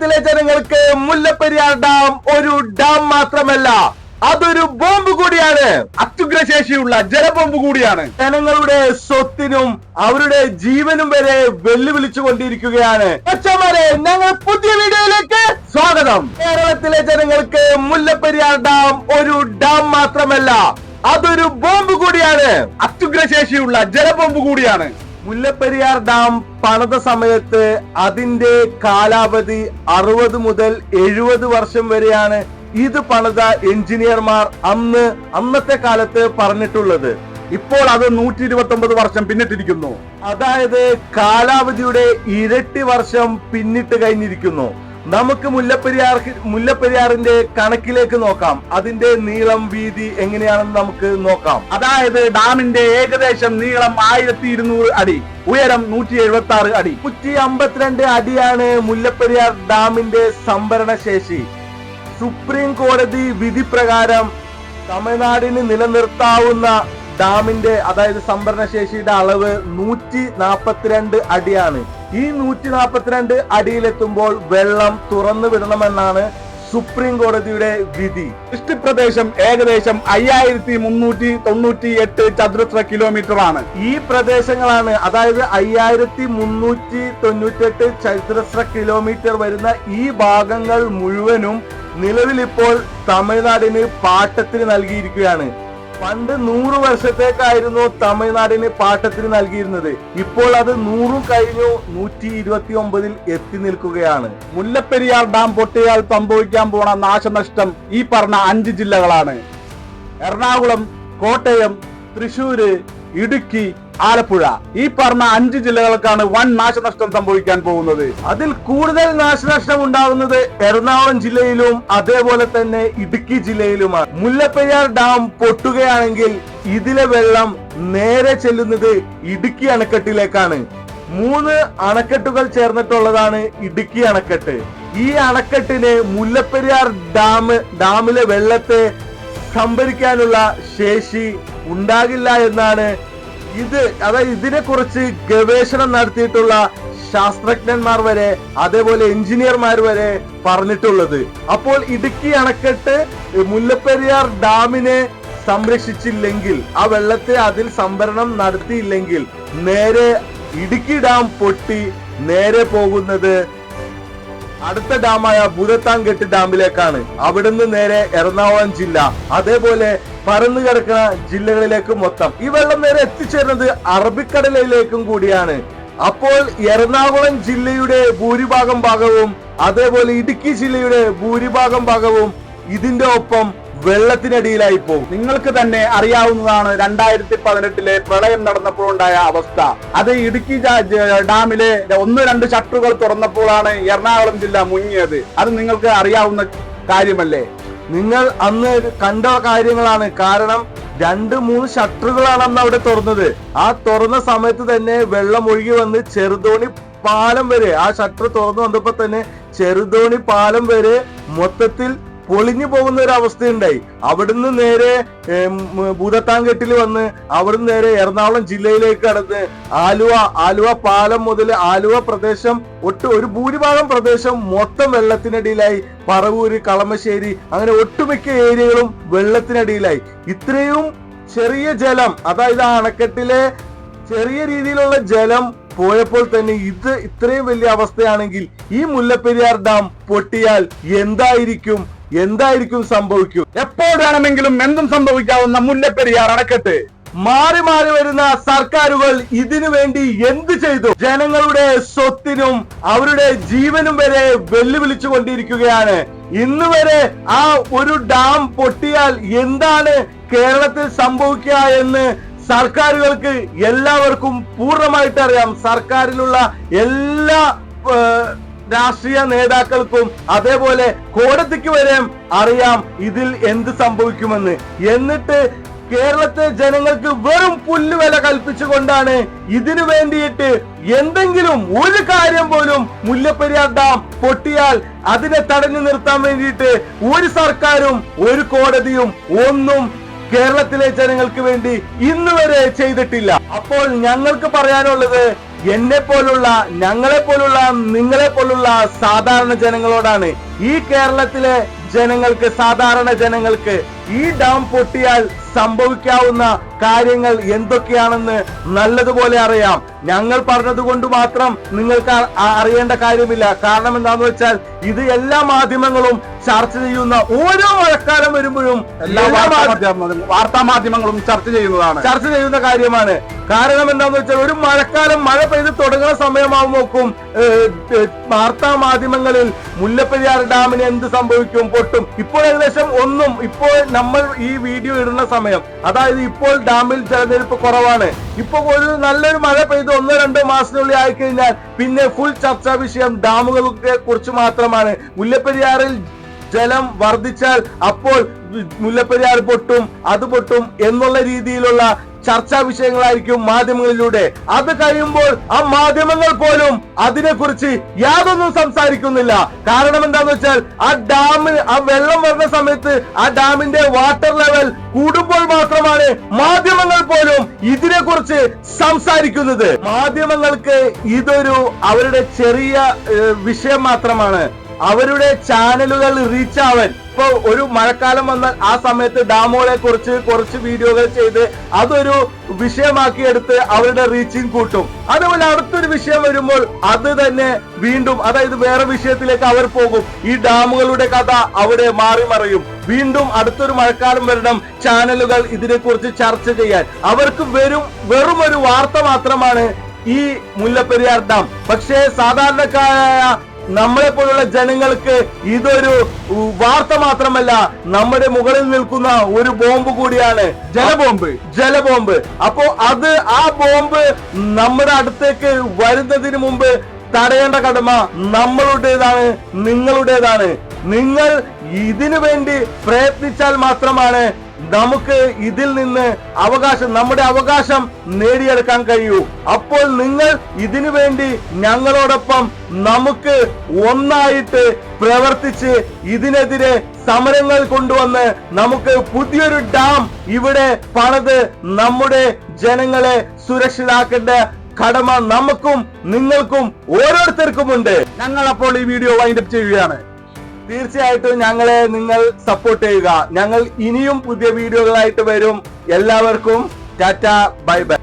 കേരളത്തിലെ ജനങ്ങൾക്ക് മുല്ലപ്പെരിയാർ ഡാം ഒരു ഡാം മാത്രമല്ല അതൊരു ബോംബ് കൂടിയാണ്. അത്യുഗ്രശേഷിയുള്ള ജലബോംബ് കൂടിയാണ്. ജനങ്ങളുടെ സ്വത്തിനും അവരുടെ ജീവനും വരെ വെല്ലുവിളിച്ചു കൊണ്ടിരിക്കുകയാണ്. അച്ഛന്മാരെ ഞങ്ങൾ പുതിയ വീഡിയോയിലേക്ക് സ്വാഗതം. കേരളത്തിലെ ജനങ്ങൾക്ക് മുല്ലപ്പെരിയാർ ഡാം ഒരു ഡാം മാത്രമല്ല അതൊരു ബോംബ് കൂടിയാണ്. അത്യുഗ്രശേഷിയുള്ള ജലബോംബ് കൂടിയാണ്. മുല്ലപ്പെരിയാർ ഡാം പണിത സമയത്ത് അതിന്റെ കാലാവധി അറുപത് മുതൽ എഴുപത് വർഷം വരെയാണ് ഇത് പണിത എഞ്ചിനീയർമാർ അന്ന് അന്നത്തെ കാലത്ത് പറഞ്ഞിട്ടുള്ളത്. ഇപ്പോൾ അത് നൂറ്റി ഇരുപത്തി ഒമ്പത് വർഷം പിന്നിട്ടിരിക്കുന്നു. അതായത് കാലാവധിയുടെ ഇരട്ടി വർഷം പിന്നിട്ട് കഴിഞ്ഞിരിക്കുന്നു. നമുക്ക് മുല്ലപ്പെരിയാർ മുല്ലപ്പെരിയാറിന്റെ കണക്കിലേക്ക് നോക്കാം. അതിന്റെ നീളം വീതി എങ്ങനെയാണെന്ന് നമുക്ക് നോക്കാം. അതായത് ഡാമിന്റെ ഏകദേശം നീളം ആയിരത്തി ഇരുന്നൂറ് അടി ഉയരം നൂറ്റി എഴുപത്തി ആറ് അടി. നൂറ്റി അമ്പത്തിരണ്ട് അടിയാണ് മുല്ലപ്പെരിയാർ ഡാമിന്റെ സംഭരണ ശേഷി സുപ്രീം കോടതി വിധി പ്രകാരം തമിഴ്നാടിന് നിലനിർത്താവുന്ന ഡാമിന്റെ അതായത് സംഭരണ ശേഷിയുടെ അളവ് നൂറ്റി നാപ്പത്തിരണ്ട് അടിയാണ്. ഈ നൂറ്റി നാൽപ്പത്തിരണ്ട് അടിയിലെത്തുമ്പോൾ വെള്ളം തുറന്നു വിടണമെന്നാണ് സുപ്രീം കോടതിയുടെ വിധി. വൃഷ്ടിപ്രദേശം ഏകദേശം അയ്യായിരത്തി മുന്നൂറ്റി തൊണ്ണൂറ്റി എട്ട് ചതുരശ്ര കിലോമീറ്റർ ആണ് ഈ പ്രദേശങ്ങളാണ് അതായത് അയ്യായിരത്തി മുന്നൂറ്റി തൊണ്ണൂറ്റെട്ട് ചതുരശ്ര കിലോമീറ്റർ വരുന്ന ഈ ഭാഗങ്ങൾ മുഴുവനും നിലവിൽ ഇപ്പോൾ തമിഴ്നാടിന് പാട്ടത്തിന് നൽകിയിരിക്കുകയാണ്. പണ്ട് നൂറ് വർഷത്തേക്കായിരുന്നു തമിഴ്നാടിന് പാട്ടത്തിന് നൽകിയിരുന്നത്. ഇപ്പോൾ അത് നൂറും കഴിഞ്ഞു നൂറ്റി ഇരുപത്തി ഒമ്പതിൽ എത്തി നിൽക്കുകയാണ്. മുല്ലപ്പെരിയാർ ഡാം പൊട്ടിയാൽ സംഭവിക്കാൻ പോണ നാശനഷ്ടം ഈ പറഞ്ഞ അഞ്ച് ജില്ലകളാണ്. എറണാകുളം കോട്ടയം തൃശൂര് ഇടുക്കി ആലപ്പുഴ. ഈ പറഞ്ഞ അഞ്ച് ജില്ലകൾക്കാണ് വൻ നാശനഷ്ടം സംഭവിക്കാൻ പോകുന്നത്. അതിൽ കൂടുതൽ നാശനഷ്ടം ഉണ്ടാകുന്നത് എറണാകുളം ജില്ലയിലും അതേപോലെ തന്നെ ഇടുക്കി ജില്ലയിലുമാണ്. മുല്ലപ്പെരിയാർ ഡാം പൊട്ടുകയാണെങ്കിൽ ഇതിലെ വെള്ളം നേരെ ചെല്ലുന്നത് ഇടുക്കി അണക്കെട്ടിലേക്കാണ്. മൂന്ന് അണക്കെട്ടുകൾ ചേർന്നിട്ടുള്ളതാണ് ഇടുക്കി അണക്കെട്ട്. ഈ അണക്കെട്ടിന് മുല്ലപ്പെരിയാർ ഡാം ഡാമിലെ വെള്ളത്തെ സംഭരിക്കാനുള്ള ശേഷി ഉണ്ടാകില്ല എന്നാണ് ഇത് അതായത് ഇതിനെ കുറിച്ച് ഗവേഷണം നടത്തിയിട്ടുള്ള ശാസ്ത്രജ്ഞന്മാർ വരെ അതേപോലെ എഞ്ചിനീയർമാർ വരെ പറഞ്ഞിട്ടുള്ളത്. അപ്പോൾ ഇടുക്കി അണക്കെട്ട് മുല്ലപ്പെരിയാർ ഡാമിനെ സംരക്ഷിച്ചില്ലെങ്കിൽ ആ വെള്ളത്തെ അതിൽ സംഭരണം നടത്തിയില്ലെങ്കിൽ നേരെ ഇടുക്കി ഡാം പൊട്ടി നേരെ പോകുന്നത് അടുത്ത ഡാമായ ഭൂതത്താൻകെട്ട് ഡാമിലേക്കാണ്. അവിടുന്ന് നേരെ എറണാകുളം ജില്ല. അതേപോലെ പരന്നു കിടക്കുന്ന ജില്ലകളിലേക്ക് മൊത്തം. ഈ വെള്ളം നേരെ എത്തിച്ചേരുന്നത് അറബിക്കടലിലേക്കും കൂടിയാണ്. അപ്പോൾ എറണാകുളം ജില്ലയുടെ ഭൂരിഭാഗം ഭാഗവും അതേപോലെ ഇടുക്കി ജില്ലയുടെ ഭൂരിഭാഗം ഭാഗവും ഇതിന്റെ ഒപ്പം വെള്ളത്തിനടിയിലായി പോകും. നിങ്ങൾക്ക് തന്നെ അറിയാവുന്നതാണ് രണ്ടായിരത്തി പതിനെട്ടിലെ പ്രളയം നടന്നപ്പോൾ ഉണ്ടായ അവസ്ഥ. അത് ഇടുക്കി ഡാമിലെ ഒന്ന് രണ്ട് ഷട്ടറുകൾ തുറന്നപ്പോഴാണ് എറണാകുളം ജില്ല മുങ്ങിയത്. അത് നിങ്ങൾക്ക് അറിയാവുന്ന കാര്യമല്ലേ? നിങ്ങൾ അന്ന് കണ്ട കാര്യങ്ങളാണ്. കാരണം രണ്ട് മൂന്ന് ഷട്ടറുകളാണ് അന്ന് അവിടെ തുറന്നത്. ആ തുറന്ന സമയത്ത് തന്നെ വെള്ളം ഒഴുകി വന്ന് ചെറുതോണി പാലം വരെ ആ ഷട്ടർ തുറന്നു വന്നപ്പോ തന്നെ ചെറുതോണി പാലം വരെ മൊത്തത്തിൽ പൊളിഞ്ഞു പോകുന്ന ഒരു അവസ്ഥയുണ്ടായി. അവിടുന്ന് നേരെ ഭൂതത്താങ്കെട്ടിൽ വന്ന് അവിടുന്ന് നേരെ എറണാകുളം ജില്ലയിലേക്ക് കടന്ന് ആലുവ ആലുവ പാലം മുതൽ ആലുവ പ്രദേശം ഒട്ട് ഒരു ഭൂരിഭാഗം പ്രദേശം മൊത്തം വെള്ളത്തിനടിയിലായി. പറവൂര് കളമശ്ശേരി അങ്ങനെ ഒട്ടുമിക്ക ഏരിയകളും വെള്ളത്തിനടിയിലായി. ഇത്രയും ചെറിയ ജലം അതായത് ആ അണക്കെട്ടിലെ ചെറിയ രീതിയിലുള്ള ജലം പോയപ്പോൾ തന്നെ ഇത് ഇത്രയും വലിയ അവസ്ഥയാണെങ്കിൽ ഈ മുല്ലപ്പെരിയാർ ഡാം പൊട്ടിയാൽ എന്തായിരിക്കും? എന്തായിരിക്കും സംഭവിക്കും? എപ്പോൾ വേണമെങ്കിലും എന്തും സംഭവിക്കാവുന്ന മുല്ലപ്പെരിയാർ അണക്കെട്ട്. മാറി മാറി വരുന്ന സർക്കാരുകൾ ഇതിനു വേണ്ടി എന്ത് ചെയ്തു? ജനങ്ങളുടെ സ്വത്തിനും അവരുടെ ജീവനും വരെ വെല്ലുവിളിച്ചു കൊണ്ടിരിക്കുകയാണ്. ഇന്ന് വരെ ആ ഒരു ഡാം പൊട്ടിയാൽ എന്താണ് കേരളത്തിൽ സംഭവിക്കുക എന്ന് സർക്കാരുകൾക്ക് എല്ലാവർക്കും പൂർണമായിട്ട് അറിയാം. സർക്കാരിലുള്ള എല്ലാ രാഷ്ട്രീയ നേതാക്കൾക്കും അതേപോലെ കോടതിക്ക് വരെ അറിയാം ഇതിൽ എന്ത് സംഭവിക്കുമെന്ന്. എന്നിട്ട് കേരളത്തെ ജനങ്ങൾക്ക് വെറും പുല്ലുവില കൽപ്പിച്ചുകൊണ്ടാണ് ഇതിനു വേണ്ടിയിട്ട് എന്തെങ്കിലും ഒരു കാര്യം പോലും മുല്ലപ്പെരിയാർ ഡാം പൊട്ടിയാൽ അതിനെ തടഞ്ഞു നിർത്താൻ വേണ്ടിയിട്ട് ഒരു സർക്കാരും ഒരു കോടതിയും ഒന്നും കേരളത്തിലെ ജനങ്ങൾക്ക് വേണ്ടി ഇന്നുവരെ ചെയ്തിട്ടില്ല. അപ്പോൾ ഞങ്ങൾക്ക് പറയാനുള്ളത് എന്നെ പോലുള്ള ഞങ്ങളെ പോലുള്ള നിങ്ങളെ പോലുള്ള സാധാരണ ജനങ്ങളോടാണ് ഈ കേരളത്തിലെ ജനങ്ങൾക്ക് സാധാരണ ജനങ്ങൾക്ക് ഈ ഡാം പൊട്ടിയാൽ സംഭവിക്കാവുന്ന കാര്യങ്ങൾ എന്തൊക്കെയാണെന്ന് നല്ലതുപോലെ അറിയാം. ഞങ്ങൾ പറഞ്ഞത് കൊണ്ട് മാത്രം നിങ്ങൾക്ക് അറിയേണ്ട കാര്യമില്ല. കാരണം എന്താന്ന് വെച്ചാൽ ഇത് എല്ലാ മാധ്യമങ്ങളും ചർച്ച ചെയ്യുന്ന ഓരോ മഴക്കാലം വരുമ്പോഴും വാർത്താ മാധ്യമങ്ങളും ചർച്ച ചെയ്യുന്നതാണ്. ചർച്ച ചെയ്യുന്ന കാര്യമാണ്. കാരണം എന്താന്ന് വെച്ചാൽ ഒരു മഴക്കാലം മഴ പെയ്ത് തുടങ്ങുന്ന സമയമാകുമ്പോക്കും വാർത്താ മാധ്യമങ്ങളിൽ മുല്ലപ്പെരിയാർ ഡാമിന് എന്ത് സംഭവിക്കും പൊട്ടും. ഇപ്പോൾ ഏകദേശം ഒന്നും ഇപ്പോൾ നമ്മൾ ഈ വീഡിയോ ഇടുന്ന സമയം അതായത് ഇപ്പോൾ ഡാമിൽ ജലനിരപ്പ് കുറവാണ്. ഇപ്പൊ ഒരു നല്ലൊരു മഴ പെയ്ത് ഒന്നോ രണ്ടോ മാസത്തിനുള്ളിൽ ആയിക്കഴിഞ്ഞാൽ പിന്നെ ഫുൾ ചർച്ചാ വിഷയം ഡാമുകളെ കുറിച്ച് മാത്രമാണ്. മുല്ലപ്പെരിയാറിൽ ജലം വർദ്ധിച്ചാൽ അപ്പോൾ മുല്ലപ്പെരിയാർ പൊട്ടും അത് പൊട്ടും എന്നുള്ള രീതിയിലുള്ള ചർച്ചാ വിഷയങ്ങളായിരിക്കും മാധ്യമങ്ങളിലൂടെ. അത് കഴിയുമ്പോൾ ആ മാധ്യമങ്ങൾ പോലും അതിനെക്കുറിച്ച് യാതൊന്നും സംസാരിക്കുന്നില്ല. കാരണം എന്താന്ന് വെച്ചാൽ ആ ഡാമിന് ആ വെള്ളം വരുന്ന സമയത്ത് ആ ഡാമിന്റെ വാട്ടർ ലെവൽ കൂടുമ്പോൾ മാത്രമാണ് മാധ്യമങ്ങൾ പോലും ഇതിനെക്കുറിച്ച് സംസാരിക്കുന്നത്. മാധ്യമങ്ങൾക്ക് ഇതൊരു അവരുടെ ചെറിയ വിഷയം മാത്രമാണ്. അവരുടെ ചാനലുകൾ റീച്ച് ആവാൻ. ഇപ്പൊ ഒരു മഴക്കാലം വന്നാൽ ആ സമയത്ത് ഡാമുകളെ കുറിച്ച് കുറച്ച് വീഡിയോകൾ ചെയ്ത് അതൊരു വിഷയമാക്കി എടുത്ത് അവരുടെ റീച്ചിങ് കൂട്ടും. അതുപോലെ അടുത്തൊരു വിഷയം വരുമ്പോൾ അത് തന്നെ വീണ്ടും അതായത് വേറെ വിഷയത്തിലേക്ക് അവർ പോകും. ഈ ഡാമുകളുടെ കഥ അവിടെ മാറി മറിയും. വീണ്ടും അടുത്തൊരു മഴക്കാലം വരണം ചാനലുകൾ ഇതിനെക്കുറിച്ച് ചർച്ച ചെയ്യാൻ. അവർക്ക് വെറും വെറും ഒരു വാർത്ത മാത്രമാണ് ഈ മുല്ലപ്പെരിയാർ ഡാം. പക്ഷേ സാധാരണക്കാരായ നമ്മളെ പോലുള്ള ജനങ്ങൾക്ക് ഇതൊരു വാർത്ത മാത്രമല്ല നമ്മുടെ മുകളിൽ നിൽക്കുന്ന ഒരു ബോംബ് കൂടിയാണ്. ജലബോംബ്. ജലബോംബ്. അപ്പോ അത് ആ ബോംബ് നമ്മുടെ അടുത്തേക്ക് വരുന്നതിന് മുമ്പ് തടയേണ്ട കടമ നമ്മളുടേതാണ് നിങ്ങളുടേതാണ്. നിങ്ങൾ ഇതിനു വേണ്ടി പ്രയത്നിച്ചാൽ മാത്രമാണ് നമുക്ക് ഇതിൽ നിന്ന് അവകാശം നമ്മുടെ അവകാശം നേടിയെടുക്കാൻ കഴിയൂ. അപ്പോൾ നിങ്ങൾ ഇതിനു വേണ്ടി ഞങ്ങളോടൊപ്പം നമുക്ക് ഒന്നായിട്ട് പ്രവർത്തിച്ച് ഇതിനെതിരെ സമരങ്ങൾ കൊണ്ടുവന്ന് നമുക്ക് പുതിയൊരു ഡാം ഇവിടെ പണിത് നമ്മുടെ ജനങ്ങളെ സുരക്ഷിതാക്കേണ്ട കടമ നമുക്കും നിങ്ങൾക്കും ഓരോരുത്തർക്കും ഉണ്ട് ഞങ്ങൾ അപ്പോൾ ഈ വീഡിയോ വൈൻഡപ്പ് ചെയ്യുകയാണ്. തീർച്ചയായിട്ടും ഞങ്ങളെ നിങ്ങൾ സപ്പോർട്ട് ചെയ്യുക. ഞങ്ങൾ ഇനിയും പുതിയ വീഡിയോകളായിട്ട് വരും. എല്ലാവർക്കും ടാറ്റ ബൈ ബൈ.